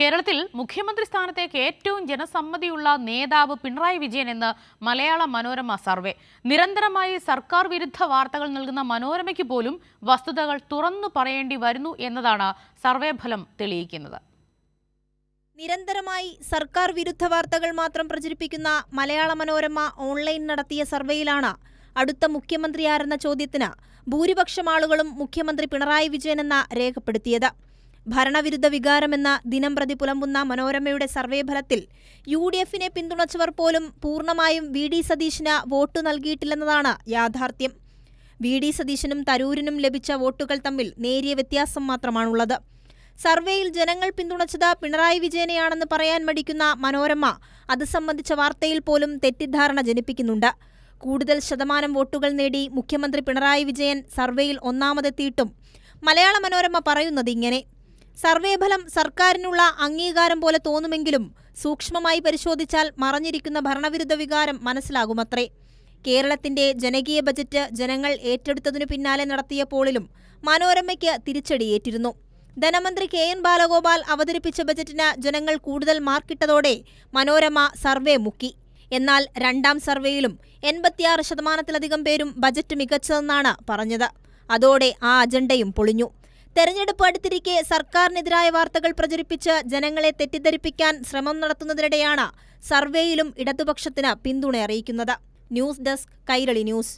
കേരളത്തിൽ മുഖ്യമന്ത്രി സ്ഥാനത്തേക്ക് ഏറ്റവും ജനസമ്മതിയുള്ള നേതാവ് പിണറായി വിജയൻ എന്ന് മലയാള മനോരമ സർവേ. നിരന്തരമായി സർക്കാർ വിരുദ്ധ വാർത്തകൾ നൽകുന്ന മനോരമയ്ക്ക് പോലും വസ്തുതകൾ തുറന്നു പറയേണ്ടി വരുന്നു എന്നതാണ് സർവേ ഫലം തെളിയിക്കുന്നത്. നിരന്തരമായി സർക്കാർ വിരുദ്ധ വാർത്തകൾ മാത്രം പ്രചരിപ്പിക്കുന്ന മലയാള മനോരമ ഓൺലൈൻ നടത്തിയ സർവേയിലാണ് അടുത്ത മുഖ്യമന്ത്രിയാരെന്ന ചോദ്യത്തിന് ഭൂരിപക്ഷം ആളുകളും മുഖ്യമന്ത്രി പിണറായി വിജയനെന്ന രേഖപ്പെടുത്തിയത്. ഭരണവിരുദ്ധ വികാരമെന്ന ദിനം പ്രതി പുലമ്പുന്ന മനോരമയുടെ സർവേ ഫലത്തിൽ യു ഡി എഫിനെ പിന്തുണച്ചവർ പോലും പൂർണമായും വി ഡി സതീശിന് വോട്ട് നൽകിയിട്ടില്ലെന്നതാണ് യാഥാർത്ഥ്യം. വി ഡി സതീശനും തരൂരിനും ലഭിച്ച വോട്ടുകൾ തമ്മിൽ നേരിയ വ്യത്യാസം മാത്രമാണുള്ളത്. സർവേയിൽ ജനങ്ങൾ പിന്തുണച്ചത് പിണറായി വിജയനെയാണെന്ന് പറയാൻ മടിക്കുന്ന മനോരമ അത് സംബന്ധിച്ച വാർത്തയിൽ പോലും തെറ്റിദ്ധാരണ ജനിപ്പിക്കുന്നുണ്ട്. കൂടുതൽ ശതമാനം വോട്ടുകൾ നേടി മുഖ്യമന്ത്രി പിണറായി വിജയൻ സർവേയിൽ ഒന്നാമതെത്തിയിട്ടും മലയാള മനോരമ പറയുന്നത് ഇങ്ങനെ സർവേ ഫലം സർക്കാരിനുള്ള അംഗീകാരം പോലെ തോന്നുമെങ്കിലും സൂക്ഷ്മമായി പരിശോധിച്ചാൽ മറഞ്ഞിരിക്കുന്ന ഭരണവിരുദ്ധ വികാരം മനസ്സിലാകുമത്രേ. കേരളത്തിന്റെ ജനകീയ ബജറ്റ് ജനങ്ങൾ ഏറ്റെടുത്തതിനു പിന്നാലെ നടത്തിയ പോളിലും മനോരമയ്ക്ക് തിരിച്ചടിയേറ്റിരുന്നു. ധനമന്ത്രി കെ എൻ ബാലഗോപാൽ അവതരിപ്പിച്ച ബജറ്റിന് ജനങ്ങൾ കൂടുതൽ മാർക്കിട്ടതോടെ മനോരമ സർവേ മുക്കി. എന്നാൽ രണ്ടാം സർവേയിലും എൺപത്തിയാറ് ശതമാനത്തിലധികം പേരും ബജറ്റ് മികച്ചതെന്നാണ് പറഞ്ഞത്. അതോടെ ആ അജണ്ടയും പൊളിഞ്ഞു. തെരഞ്ഞെടുപ്പ് അടുത്തിരിക്കെ സർക്കാരിനെതിരായ വാർത്തകൾ പ്രചരിപ്പിച്ച് ജനങ്ങളെ തെറ്റിദ്ധരിപ്പിക്കാൻ ശ്രമം നടത്തുന്നതിനിടെയാണ് സർവേയിലും ഇടതുപക്ഷത്തിന് പിന്തുണ അറിയിക്കുന്നത്. News desk Kairali news.